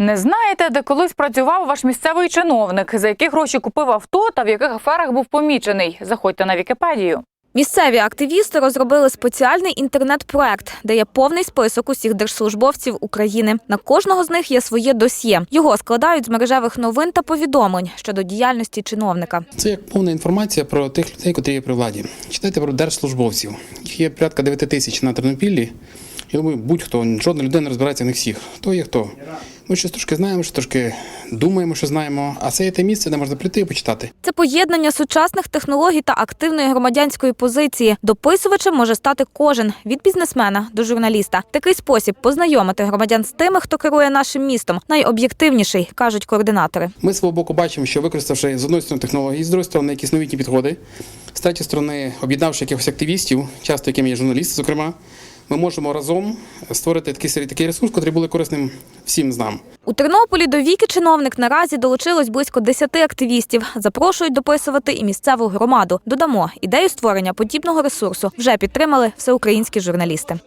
Не знаєте, де колись працював ваш місцевий чиновник, за які гроші купив авто та в яких аферах був помічений? Заходьте на Вікіпедію. Місцеві активісти розробили спеціальний інтернет-проект, де є повний список усіх держслужбовців України. На кожного з них є своє досьє. Його складають з мережевих новин та повідомлень щодо діяльності чиновника. Це як повна інформація про тих людей, які є при владі. Читайте про держслужбовців. Їх є порядка 9 тисяч на Тернопіллі. Я думаю, будь-хто, жодна людина не розбирається в них всіх. Хто є хто. Ми щось трошки знаємо, що трошки думаємо, що знаємо. А це є те місце, де можна прийти і почитати. Це поєднання сучасних технологій та активної громадянської позиції. Дописувачем може стати кожен від бізнесмена до журналіста. Такий спосіб познайомити громадян з тими, хто керує нашим містом, найоб'єктивніший, кажуть координатори. Ми з свого боку бачимо, що використавши з одної сторони технології, з другої сторони якісь новітні підходи, з третьої сторони, об'єднавши якихось активістів, часто якими є журналісти, зокрема, ми можемо разом створити такий, такий ресурс, який буде корисним всім з нам. У Тернополі до віки чиновник наразі долучилось близько 10 активістів. Запрошують дописувати і місцеву громаду. Додамо ідею створення подібного ресурсу вже підтримали всеукраїнські журналісти.